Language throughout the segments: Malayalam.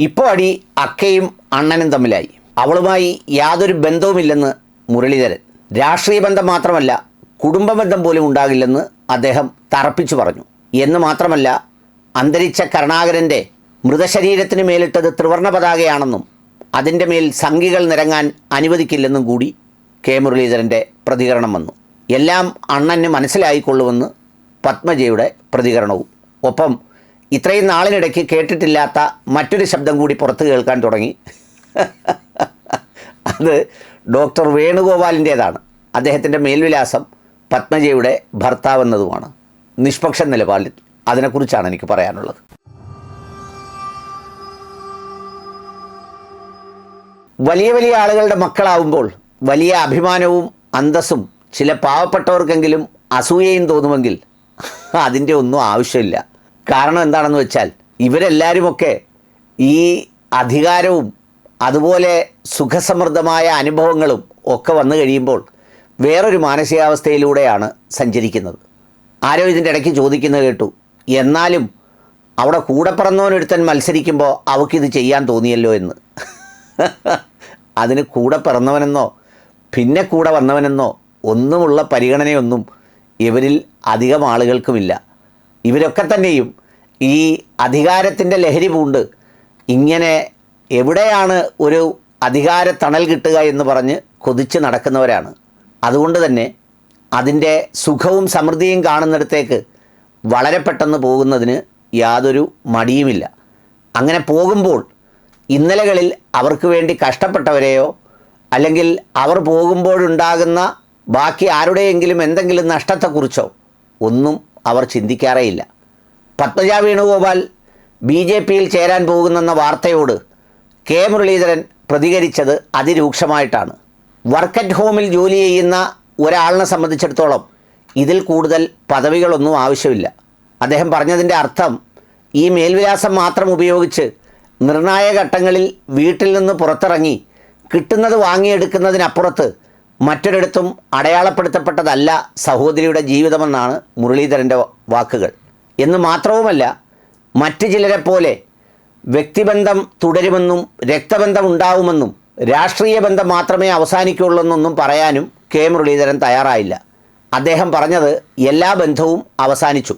ഇപ്പോൾ അടി അക്കയും അണ്ണനും തമ്മിലായി. അവളുമായി യാതൊരു ബന്ധവുമില്ലെന്ന് മുരളീധരൻ. രാഷ്ട്രീയ ബന്ധം മാത്രമല്ല കുടുംബ ബന്ധം പോലും ഉണ്ടാകില്ലെന്ന് അദ്ദേഹം തറപ്പിച്ചു പറഞ്ഞു. എന്ന് മാത്രമല്ല അന്തരിച്ച കരുണാകരന്റെ മൃതശരീരത്തിന് മേലിട്ടത് ത്രിവർണ പതാകയാണെന്നും അതിന്റെ മേൽ സംഘികൾ നിരങ്ങാൻ അനുവദിക്കില്ലെന്നും കൂടി കെ മുരളീധരന്റെ പ്രതികരണം വന്നു. എല്ലാം അണ്ണന് മനസ്സിലായിക്കൊള്ളുമെന്ന് പത്മജയുടെ പ്രതികരണവും. ഒപ്പം ഇത്രയും നാളിനിടയ്ക്ക് കേട്ടിട്ടില്ലാത്ത മറ്റൊരു ശബ്ദം കൂടി പുറത്ത് കേൾക്കാൻ തുടങ്ങി. അത് ഡോക്ടർ വേണുഗോപാലിന്റേതാണ്. അദ്ദേഹത്തിന്റെ മേൽവിലാസം പത്മജയുടെ ഭർത്താവ് എന്നതുമാണ് നിഷ്പക്ഷ നിലപാടിൽ അതിനെക്കുറിച്ചാണ് എനിക്ക് പറയാനുള്ളത്. വലിയ വലിയ ആളുകളുടെ മക്കളാവുമ്പോൾ വലിയ അഭിമാനവും അന്തസ്സും ചില പാവപ്പെട്ടവർക്കെങ്കിലും അസൂയയും തോന്നുമെങ്കിൽ അതിന്റെ ഒന്നും ആവശ്യമില്ല. കാരണം എന്താണെന്ന് വെച്ചാൽ ഇവരെല്ലാവരുമൊക്കെ ഈ അധികാരവും അതുപോലെ സുഖസമൃദ്ധമായ അനുഭവങ്ങളും ഒക്കെ വന്നു കഴിയുമ്പോൾ വേറൊരു മാനസികാവസ്ഥയിലൂടെയാണ് സഞ്ചരിക്കുന്നത്. ആരോ ഇതിന്റെ ഇടയ്ക്ക് ചോദിക്കുന്നത് കേട്ടു എന്നാലും അവിടെ കൂടെ പിറന്നവനൊരുത്തൻ മത്സരിക്കുമ്പോൾ അവൾക്കിത് ചെയ്യാൻ തോന്നിയല്ലോ എന്ന്. അതിന് കൂടെ പിറന്നവനെന്നോ പിന്നെ കൂടെ വന്നവനെന്നോ ഒന്നുമുള്ള പരിഗണനയൊന്നും ഇവരിൽ അധികം ആളുകൾക്കുമില്ല. ഇവരൊക്കെ തന്നെയും ഈ അധികാരത്തിന്റെ ലഹരി പൂണ്ട് ഇങ്ങനെ എവിടെയാണ് ഒരു അധികാര തണൽ കിട്ടുക എന്ന് പറഞ്ഞ് കൊതിച്ച് നടക്കുന്നവരാണ്. അതുകൊണ്ട് തന്നെ അതിന്റെ സുഖവും സമൃദ്ധിയും കാണുന്നിടത്തേക്ക് വളരെ പെട്ടെന്ന് പോകുന്നതിന് യാതൊരു മടിയുമില്ല. അങ്ങനെ പോകുമ്പോൾ ഇന്നലകളിൽ അവർക്ക് വേണ്ടി കഷ്ടപ്പെട്ടവരെയോ അല്ലെങ്കിൽ അവർ പോകുമ്പോഴുണ്ടാകുന്ന ബാക്കി ആരുടെയെങ്കിലും എന്തെങ്കിലും നഷ്ടത്തെക്കുറിച്ചോ ഒന്നും അവർ ചിന്തിക്കാറേയില്ല. പത്മജ വേണുഗോപാൽ ബി ജെ പിയിൽ ചേരാൻ പോകുന്നെന്ന വാർത്തയോട് കെ മുരളീധരൻ പ്രതികരിച്ചത് അതിരൂക്ഷമായിട്ടാണ്. വർക്ക് അറ്റ് ഹോമിൽ ജോലി ചെയ്യുന്ന ഒരാളിനെ സംബന്ധിച്ചിടത്തോളം ഇതിൽ കൂടുതൽ പദവികളൊന്നും ആവശ്യമില്ല. അദ്ദേഹം പറഞ്ഞതിന്റെ അർത്ഥം ഈ മേൽവിലാസം മാത്രം ഉപയോഗിച്ച് നിർണായക ഘട്ടങ്ങളിൽ വീട്ടിൽ നിന്ന് പുറത്തിറങ്ങി കിട്ടുന്നത് വാങ്ങിയെടുക്കുന്നതിനപ്പുറത്ത് മറ്റൊരിടത്തും അടയാളപ്പെടുത്തപ്പെട്ടതല്ല സഹോദരിയുടെ ജീവിതമെന്നാണ് മുരളീധരന്റെ വാക്കുകൾ. എന്ന് മാത്രവുമല്ല മറ്റ് ചിലരെ പോലെ വ്യക്തിബന്ധം തുടരുമെന്നും രക്തബന്ധം ഉണ്ടാവുമെന്നും രാഷ്ട്രീയ ബന്ധം മാത്രമേ അവസാനിക്കുള്ളൂന്നൊന്നും പറയാനും കെ. മുരളീധരൻ തയ്യാറായില്ല. അദ്ദേഹം പറഞ്ഞത് എല്ലാ ബന്ധവും അവസാനിച്ചു.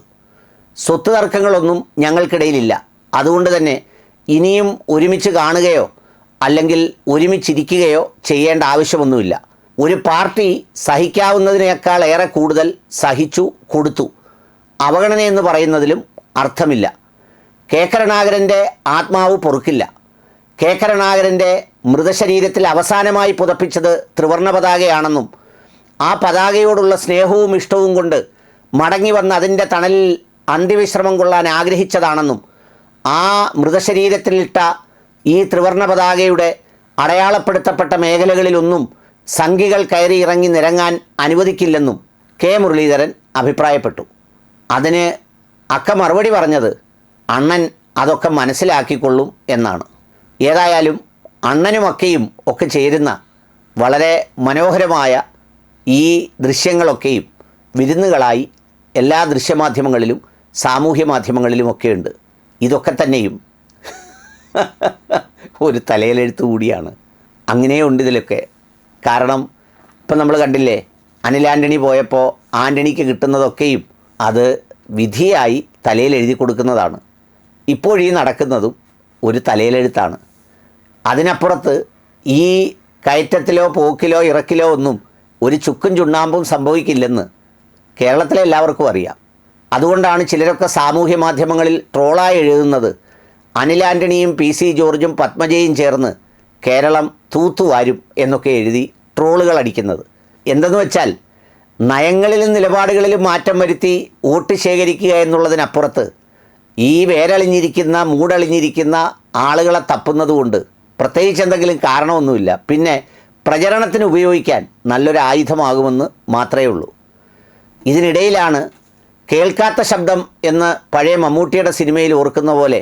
സ്വത്ത് തർക്കങ്ങളൊന്നും ഞങ്ങൾക്കിടയിലില്ല. അതുകൊണ്ട് തന്നെ ഇനിയും ഒരുമിച്ച് കാണുകയോ അല്ലെങ്കിൽ ഒരുമിച്ചിരിക്കുകയോ ചെയ്യേണ്ട ആവശ്യമൊന്നുമില്ല. ഒരു പാർട്ടി സഹിക്കാവുന്നതിനേക്കാൾ ഏറെ കൂടുതൽ സഹിച്ചു കൊടുത്തു. അവഗണന എന്ന് പറയുന്നതിലും അർത്ഥമില്ല. കെ. ആത്മാവ് പൊറുക്കില്ല. കെ. കരുണാകരന്റെ മൃതശരീരത്തിൽ അവസാനമായി പുതപ്പിച്ചത് ത്രിവർണ പതാകയാണെന്നും ആ പതാകയോടുള്ള സ്നേഹവും ഇഷ്ടവും കൊണ്ട് മടങ്ങി വന്ന് അതിന്റെ തണലിൽ അന്ത്യവിശ്രമം കൊള്ളാൻ ആഗ്രഹിച്ചതാണെന്നും ആ മൃതശരീരത്തിലിട്ട ഈ ത്രിവർണ പതാകയുടെ അടയാളപ്പെടുത്തപ്പെട്ട മേഖലകളിലൊന്നും സംഘികൾ കയറി ഇറങ്ങി നിരങ്ങാൻ അനുവദിക്കില്ലെന്നും കെ മുരളീധരൻ അഭിപ്രായപ്പെട്ടു. അതിന് അക്ക മറുപടി പറഞ്ഞത് അണ്ണൻ അതൊക്കെ മനസ്സിലാക്കിക്കൊള്ളും എന്നാണ്. ഏതായാലും അണ്ണനും അക്കയും ഒക്കെ ചേരുന്ന വളരെ മനോഹരമായ ഈ ദൃശ്യങ്ങളൊക്കെയും വിരുന്നുകളായി എല്ലാ ദൃശ്യമാധ്യമങ്ങളിലും സാമൂഹ്യ മാധ്യമങ്ങളിലുമൊക്കെ ഉണ്ട് ഇതൊക്കെ തന്നെയും ഒരു തലയിലെഴുത്തു കൂടിയാണ്. അങ്ങനെയുണ്ട് ഇതിലൊക്കെ. കാരണം ഇപ്പം നമ്മൾ കണ്ടില്ലേ അനിൽ ആന്റണി പോയപ്പോൾ ആന്റണിക്ക് കിട്ടുന്നതൊക്കെയും അത് വിധിയായി തലയിൽ എഴുതി കൊടുക്കുന്നതാണ്. ഇപ്പോഴീ നടക്കുന്നതും ഒരു തലയിലെഴുത്താണ്. അതിനപ്പുറത്ത് ഈ കയറ്റത്തിലോ പോക്കിലോ ഇറക്കിലോ ഒന്നും ഒരു ചുക്കും ചുണ്ണാമ്പും സംഭവിക്കില്ലെന്ന് കേരളത്തിലെ എല്ലാവർക്കും അറിയാം. അതുകൊണ്ടാണ് ചിലരൊക്കെ സാമൂഹ്യ മാധ്യമങ്ങളിൽ ട്രോളായി എഴുതുന്നത് അനിൽ ആന്റണിയും പി സി ജോർജും പത്മജയും ചേർന്ന് കേരളം തൂത്തുവാരും എന്നൊക്കെ എഴുതി ട്രോളുകൾ അടിക്കുന്നത് എന്തെന്ന് വെച്ചാൽ നയങ്ങളിലും നിലപാടുകളിലും മാറ്റം വരുത്തി വോട്ട് ശേഖരിക്കുക എന്നുള്ളതിനപ്പുറത്ത് ഈ വേരളിഞ്ഞിരിക്കുന്ന മൂടളിഞ്ഞിരിക്കുന്ന ആളുകളെ തപ്പുന്നതുകൊണ്ട് പ്രത്യേകിച്ച് എന്തെങ്കിലും കാരണമൊന്നുമില്ല. പിന്നെ പ്രചരണത്തിന് ഉപയോഗിക്കാൻ നല്ലൊരു ആയുധമാകുമെന്ന് മാത്രമേ ഉള്ളൂ. ഇതിനിടയിലാണ് കേൾക്കാത്ത ശബ്ദം എന്ന് പഴയ മമ്മൂട്ടിയുടെ സിനിമയിൽ ഓർക്കുന്ന പോലെ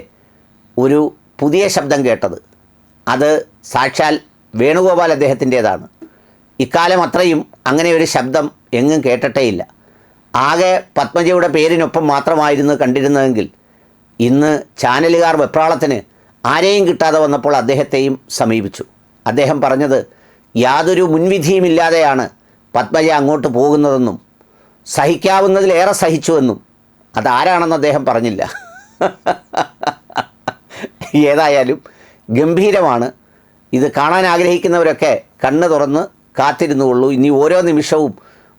ഒരു പുതിയ ശബ്ദം കേട്ടത്. അത് സാക്ഷാൽ വേണുഗോപാൽ അദ്ദേഹത്തിന്റേതാണ്. ഇക്കാലം അത്രയും അങ്ങനെ ഒരു ശബ്ദം എങ്ങും കേട്ടിട്ടേയില്ല ആകെ പത്മജയുടെ പേരിനൊപ്പം മാത്രമായിരുന്നു കണ്ടിരുന്നതെങ്കിൽ ഇന്ന് ചാനലുകാർ വെപ്രാളത്തിന് ആരെയും കിട്ടാതെ വന്നപ്പോൾ അദ്ദേഹത്തെയും സമീപിച്ചു. അദ്ദേഹം പറഞ്ഞത് യാതൊരു മുൻവിധിയുമില്ലാതെയാണ് പത്മജ അങ്ങോട്ട് പോകുന്നതെന്നും സഹിക്കാവുന്നതിലേറെ സഹിച്ചുവെന്നും. അതാരാണെന്ന് അദ്ദേഹം പറഞ്ഞില്ല. ഏതായാലും ഗംഭീരമാണ് ഇത് കാണാൻ ആഗ്രഹിക്കുന്നവരൊക്കെ കണ്ണ് തുറന്ന് കാത്തിരുന്നുകൊള്ളൂ. ഇനി ഓരോ നിമിഷവും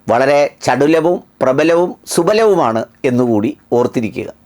വളരെ ചടുലവും പ്രബലവും സുബലവുമാണ് എന്നുകൂടി ഓർത്തിരിക്കുക.